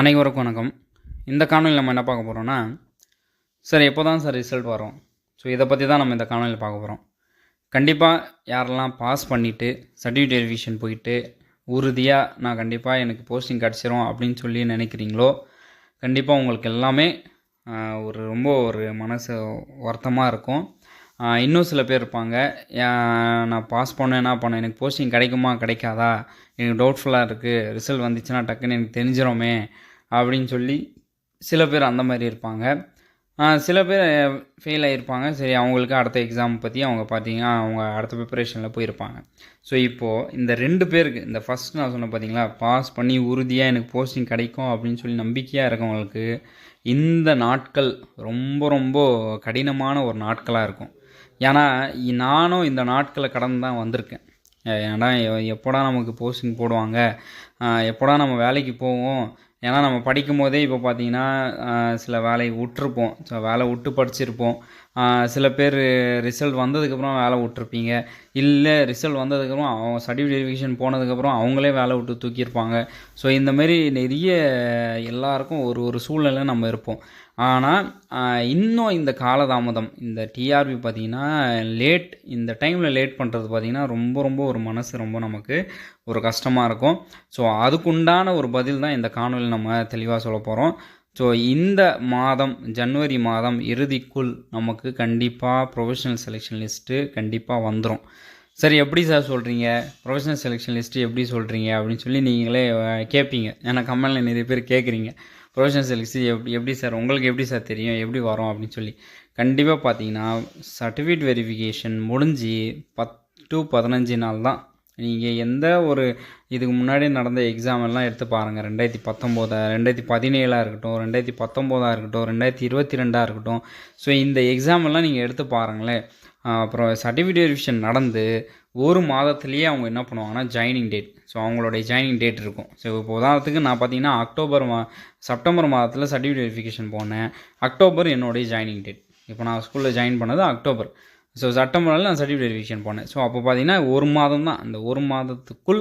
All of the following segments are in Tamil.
அனைவருக்கும் வணக்கம். இந்த காணொலியில் நம்ம என்ன பார்க்க போகிறோம்னா சார் எப்போ தான் சார் ரிசல்ட் வரும்? ஸோ இதை பற்றி தான் நம்ம இந்த காணொலியில் பார்க்க போகிறோம் கண்டிப்பாக யாரெல்லாம் பாஸ் பண்ணிவிட்டு சர்டிஃபிகேட் டெலிவிஷன் போயிட்டு உறுதியாக நான் கண்டிப்பாக எனக்கு போஸ்டிங் கிடச்சிரும் அப்படின்னு சொல்லி நினைக்கிறீங்களோ கண்டிப்பாக உங்களுக்கு எல்லாமே ஒரு ரொம்ப ஒரு மனசு வருத்தமாக இருக்கும். இன்னும் சில பேர் இருப்பாங்க. நான் பாஸ் பண்ணேன் என்ன பண்ணேன்? எனக்கு போஸ்டிங் கிடைக்குமா கிடைக்காதா? எனக்கு டவுட்ஃபுல்லாக இருக்குது ரிசல்ட் வந்துச்சுன்னா டக்குன்னு எனக்கு தெரிஞ்சிருமே அப்படின்னு சொல்லி சில பேர் அந்த மாதிரி இருப்பாங்க. சில பேர் ஃபெயில் ஆகியிருப்பாங்க சரி அவங்களுக்கு அடுத்த எக்ஸாம் பற்றி அவங்க பார்த்தீங்கன்னா அவங்க அடுத்த ப்ரிப்பரேஷனில் போயிருப்பாங்க. ஸோ இப்போது இந்த ரெண்டு பேருக்கு இந்த ஃபஸ்ட் நான் சொன்னேன் பார்த்தீங்களா பாஸ் பண்ணி உறுதியாக எனக்கு போஸ்டிங் கிடைக்கும் அப்படின்னு சொல்லி நம்பிக்கையாக இருக்கவங்களுக்கு இந்த நாட்கள் ரொம்ப ரொம்ப கடினமான ஒரு நாட்களாக இருக்கும். ஏன்னா நானும் இந்த நாட்களை கடந்து தான் வந்திருக்கேன். ஏன்னா எப்போடா நமக்கு போஸ்டிங் போடுவாங்க? எப்போடா நம்ம வேலைக்கு போவோம்? ஏன்னா நம்ம படிக்கும் போதே இப்போ பார்த்தீங்கன்னா சில வேலையை விட்டுருப்போம். ஸோ வேலை விட்டு படிச்சிருப்போம். சில பேர் ரிசல்ட் வந்ததுக்கப்புறம் வேலை விட்டுருப்பீங்க. இல்லை ரிசல்ட் வந்ததுக்கப்புறம் அவங்க சர்டிஃபிகேட் வெரிஃபிகேஷன் போனதுக்கப்புறம் அவங்களே வேலை விட்டு தூக்கியிருப்பாங்க. ஸோ இந்தமாரி நிறைய எல்லாருக்கும் ஒரு ஒரு சூழ்நிலை நம்ம இருப்போம். ஆனால் இன்னும் இந்த காலதாமதம் இந்த டிஆர்பி பார்த்திங்கன்னா லேட் இந்த டைமில் லேட் பண்ணுறது பார்த்திங்கன்னா ரொம்ப ரொம்ப ஒரு மனசு ரொம்ப நமக்கு ஒரு கஷ்டமாக இருக்கும். ஸோ அதுக்குண்டான ஒரு பதில் தான் இந்த காணொலி நம்ம தெளிவாக சொல்ல போகிறோம் ஸோ இந்த மாதம் ஜனவரி மாதம் இறுதிக்குள் நமக்கு கண்டிப்பாக ப்ரொஃபஷனல் செலெக்ஷன் லிஸ்ட்டு கண்டிப்பாக வந்துடும் சரி எப்படி சார் சொல்கிறீங்க ப்ரொஃபஷனல் செலெக்ஷன் லிஸ்ட்டு எப்படி சொல்கிறீங்க அப்படின்னு சொல்லி நீங்களே கேட்பீங்க ஏன்னா கமெண்டில் நிறைய பேர் கேட்குறீங்க ப்ரொஃபஷனல் செலெக்ஷன் எப்படி எப்படி சார் உங்களுக்கு எப்படி சார் தெரியும்? எப்படி வரும்? அப்படின்னு சொல்லி. கண்டிப்பாக பார்த்தீங்கன்னா சர்டிஃபிகேட் வெரிஃபிகேஷன் முடிஞ்சு பத்து பதினஞ்சு நாள் தான் நீங்கள் எந்த ஒரு இதுக்கு முன்னாடி நடந்த எக்ஸாம் எல்லாம் எடுத்து பாருங்கள் ரெண்டாயிரத்தி பத்தொம்போதா ரெண்டாயிரத்தி பதினேழாக இருக்கட்டும் ரெண்டாயிரத்தி பத்தொம்போதாக இருக்கட்டும் ரெண்டாயிரத்தி இருபத்தி ரெண்டாக இருக்கட்டும். ஸோ இந்த எக்ஸாம் எல்லாம் நீங்கள் எடுத்து பாருங்களேன். அப்புறம் சர்டிஃபிகேட் வெரிஃபிகேஷன் நடந்து ஒரு மாதத்துலேயே அவங்க என்ன பண்ணுவாங்கன்னா ஜாயினிங் டேட் ஸோ அவங்களுடைய ஜாயினிங் டேட் இருக்கும். ஸோ இப்போ உதாரணத்துக்கு நான் பார்த்தீங்கன்னா அக்டோபர் மா செப்டம்பர் மாதத்தில் சர்டிஃபிகேட் வெரிஃபிகேஷன் போனேன். அக்டோபர் என்னுடைய ஜாயினிங் டேட் இப்போ நான் ஸ்கூலில் ஜாயின் பண்ணது அக்டோபர். ஸோ செப்டம்பரில் நான் சர்டிஃபிகேட் வெரிஃபிகேஷன் போனேன் ஸோ அப்போ பார்த்தீங்கன்னா ஒரு மாதம் தான். அந்த ஒரு மாதத்துக்குள்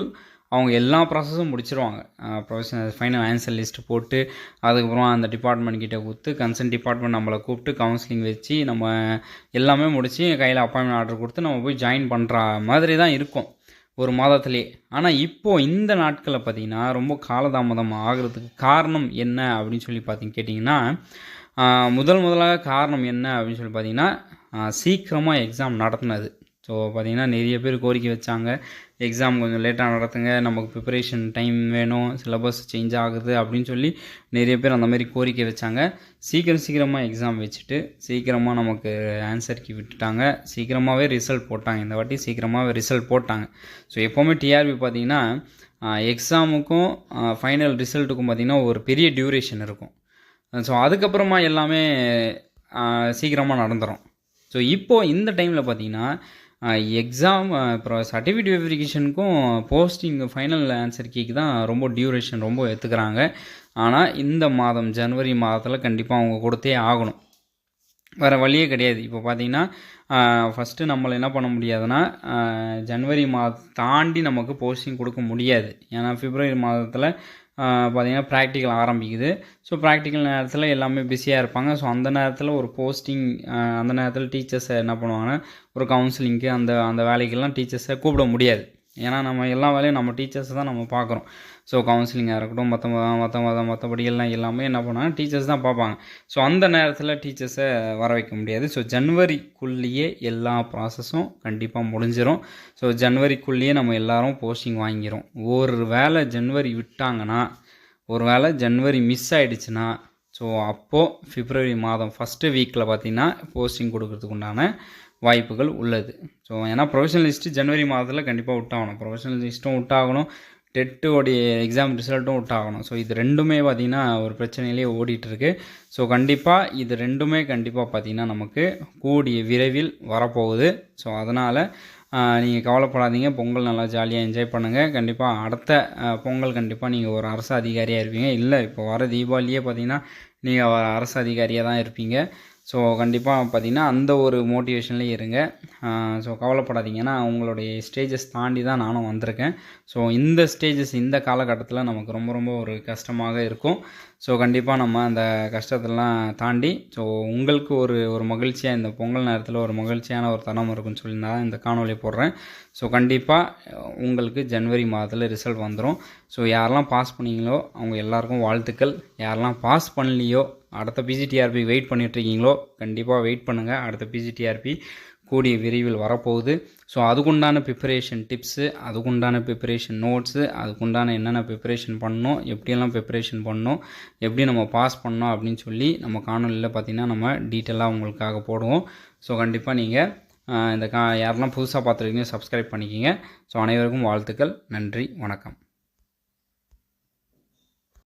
அவங்க எல்லா ப்ராசஸும் முடிச்சிருவாங்க. ப்ரொஃபஷனல் ஃபைனல் ஆன்சர் லிஸ்ட் போட்டு அதுக்கப்புறம் அந்த டிபார்ட்மெண்ட் கிட்டே கொடுத்து கன்சர்ன் டிபார்ட்மெண்ட் நம்மளை கூப்பிட்டு கவுன்சிலிங் வச்சு நம்ம எல்லாமே முடித்து கையில் அப்பாயின்மெண்ட் ஆர்டர் கொடுத்து நம்ம போய் ஜாயின் பண்ணுற மாதிரி தான் இருக்கும். ஒரு மாதத்துலேயே ஆனால் இப்போது இந்த நாட்களில் பார்த்தீங்கன்னா ரொம்ப காலதாமதம் ஆகிறதுக்கு காரணம் என்ன அப்படின்னு சொல்லி பார்த்திங்க கேட்டிங்கன்னா முதல் முதலாக காரணம் என்ன அப்படின்னு சொல்லி பார்த்தீங்கன்னா சீக்கிரமாக எக்ஸாம் நடத்தினது. ஸோ பார்த்தீங்கன்னா நிறைய பேர் கோரிக்கை வச்சாங்க. எக்ஸாம் கொஞ்சம் லேட்டாக நடத்துங்க. நமக்கு ப்ரிப்பரேஷன் டைம் வேணும். சிலபஸ் சேஞ்ச் ஆகுது அப்படின்னு சொல்லி நிறைய பேர் அந்த மாதிரி கோரிக்கை வச்சாங்க. சீக்கிரம் சீக்கிரமாக எக்ஸாம் வச்சுட்டு சீக்கிரமாக நமக்கு ஆன்சர் விட்டுட்டாங்க. சீக்கிரமாகவே ரிசல்ட் போட்டாங்க. இந்த வாட்டி சீக்கிரமாகவே ரிசல்ட் போட்டாங்க. ஸோ எப்போவுமே டிஆர்பி பார்த்தீங்கன்னா எக்ஸாமுக்கும் ஃபைனல் ரிசல்ட்டுக்கும் பார்த்தீங்கன்னா ஒரு பெரிய டியூரேஷன் இருக்கும். ஸோ அதுக்கப்புறமா எல்லாமே சீக்கிரமாக நடந்துடும் ஸோ இப்போது இந்த டைமில் பார்த்தீங்கன்னா எக்ஸாம் அப்புறம் சர்டிஃபிகேட் வெரிஃபிகேஷனுக்கும் போஸ்டிங் ஃபைனல் ஆன்சர் கீக்கு தான் ரொம்ப டியூரேஷன் ரொம்ப எடுத்துக்கிறாங்க. ஆனால் இந்த மாதம் ஜனவரி மாதத்தில் கண்டிப்பாக அவங்க கொடுத்தே ஆகணும். வேறு வழியே கிடையாது. இப்போ பார்த்தீங்கன்னா ஃபஸ்ட்டு நம்மளை என்ன பண்ண முடியாதுன்னா ஜனவரி மாதம் தாண்டி நமக்கு போஸ்டிங் கொடுக்க முடியாது. ஏன்னா பிப்ரவரி மாதத்தில் பார்த்திங்கன்னா ப்ராக்டிக்கல் ஆரம்பிக்குது. ஸோ ப்ராக்டிக்கல் நேரத்தில் எல்லாமே பிஸியாக இருப்பாங்க. ஸோ அந்த நேரத்தில் ஒரு போஸ்டிங் அந்த நேரத்தில் டீச்சர்ஸை என்ன பண்ணுவாங்கன்னா ஒரு கவுன்சிலிங்க்கு அந்த அந்த வேலைக்கெல்லாம் டீச்சர்ஸை கூப்பிட முடியாது. ஏன்னா நம்ம எல்லா வேலையும் நம்ம டீச்சர்ஸை தான் நம்ம பார்க்குறோம். ஸோ கவுன்சிலிங்காக இருக்கட்டும் மற்ற மற்ற மற்ற மற்றபடி எல்லாம் எல்லாமே என்ன பண்ணுவாங்க டீச்சர்ஸ் தான் பார்ப்பாங்க. ஸோ அந்த நேரத்தில் டீச்சர்ஸை வர வைக்க முடியாது. ஸோ ஜன்வரிக்குள்ளேயே எல்லா ப்ராசஸும் கண்டிப்பாக முடிஞ்சிடும் ஸோ ஜன்வரிக்குள்ளேயே நம்ம எல்லாரும் போஸ்டிங் வாங்கிடும் ஒரு வேளை ஜன்வரி விட்டாங்கன்னா ஒரு வேளை ஜன்வரி மிஸ் ஆகிடுச்சுன்னா ஸோ அப்போது பிப்ரவரி மாதம் ஃபஸ்ட்டு வீக்கில் பார்த்திங்கன்னா போஸ்டிங் கொடுக்கறதுக்கு உண்டான வாய்ப்புகள் உள்ளது. ஸோ ஏன்னா ப்ரொஃபஷனல் லிஸ்ட்டு ஜனவரி மாதத்தில் கண்டிப்பாக விட்டாகணும் ப்ரொஃபஷனல் லிஸ்ட்டும் விட்டாகணும் டெட்டுடைய எக்ஸாம் ரிசல்ட்டும் விட்டாகணும் ஸோ இது ரெண்டுமே பார்த்திங்கன்னா ஒரு பிரச்சனையிலே ஓடிட்டுருக்கு. ஸோ கண்டிப்பாக இது ரெண்டுமே கண்டிப்பாக பார்த்திங்கன்னா நமக்கு கூடிய விரைவில் வரப்போகுது. ஸோ அதனால் நீங்கள் கவலைப்படாதீங்க. பொங்கல் நல்லா ஜாலியாக என்ஜாய் பண்ணுங்கள் கண்டிப்பாக அடுத்த பொங்கல் கண்டிப்பாக நீங்கள் ஒரு அரசு அதிகாரியாக இருப்பீங்க. இல்லை இப்போ வர தீபாவளியே பார்த்தீங்கன்னா நீங்கள் அரசு அதிகாரியாக தான் இருப்பீங்க. ஸோ கண்டிப்பாக பார்த்தீங்கன்னா அந்த ஒரு மோட்டிவேஷன்லேயும் இருங்க. ஸோ கவலைப்படாதீங்க. ஏன்னா அவங்களுடைய ஸ்டேஜஸ் தாண்டி தான் நானும் வந்திருக்கேன். ஸோ இந்த ஸ்டேஜஸ் இந்த காலகட்டத்தில் நமக்கு ரொம்ப ரொம்ப ஒரு கஷ்டமாக இருக்கும். ஸோ கண்டிப்பாக நம்ம அந்த கஷ்டத்தெல்லாம் தாண்டி ஸோ உங்களுக்கு ஒரு ஒரு மகிழ்ச்சியாக இந்த பொங்கல் நேரத்தில் ஒரு மகிழ்ச்சியான ஒரு தனம் இருக்குன்னு சொல்லி நான் இந்த காணொலி போடுறேன். ஸோ கண்டிப்பாக உங்களுக்கு ஜனவரி மாதத்தில் ரிசல்ட் வந்துடும் ஸோ யாரெல்லாம் பாஸ் பண்ணீங்களோ அவங்க எல்லாருக்கும் வாழ்த்துக்கள். யாரெல்லாம் பாஸ் பண்ணலையோ அடுத்த பிஜிடிஆர்பி வெயிட் பண்ணிகிட்ருக்கீங்களோ கண்டிப்பாக வெயிட் பண்ணுங்கள் அடுத்த பிஜிடிஆர்பி கூடிய விரைவில் வரப்போகுது. ஸோ அதுக்குண்டான ப்ரிப்பரேஷன் டிப்ஸு அதுக்குண்டான ப்ரிப்பரேஷன் நோட்ஸு அதுக்குண்டான என்னென்ன ப்ரிப்பரேஷன் பண்ணணும் எப்படியெல்லாம் ப்ரிப்பரேஷன் பண்ணணும் எப்படி நம்ம பாஸ் பண்ணோம் அப்படின்னு சொல்லி நம்ம காணொலியில் பார்த்திங்கன்னா நம்ம டீட்டெயிலாக உங்களுக்காக போடுவோம். ஸோ கண்டிப்பாக நீங்கள் இந்த கா யாரெல்லாம் புதுசாக பார்த்துருக்கீங்க சப்ஸ்கிரைப் பண்ணிக்கிங்க. ஸோ அனைவருக்கும் வாழ்த்துக்கள். நன்றி. வணக்கம்.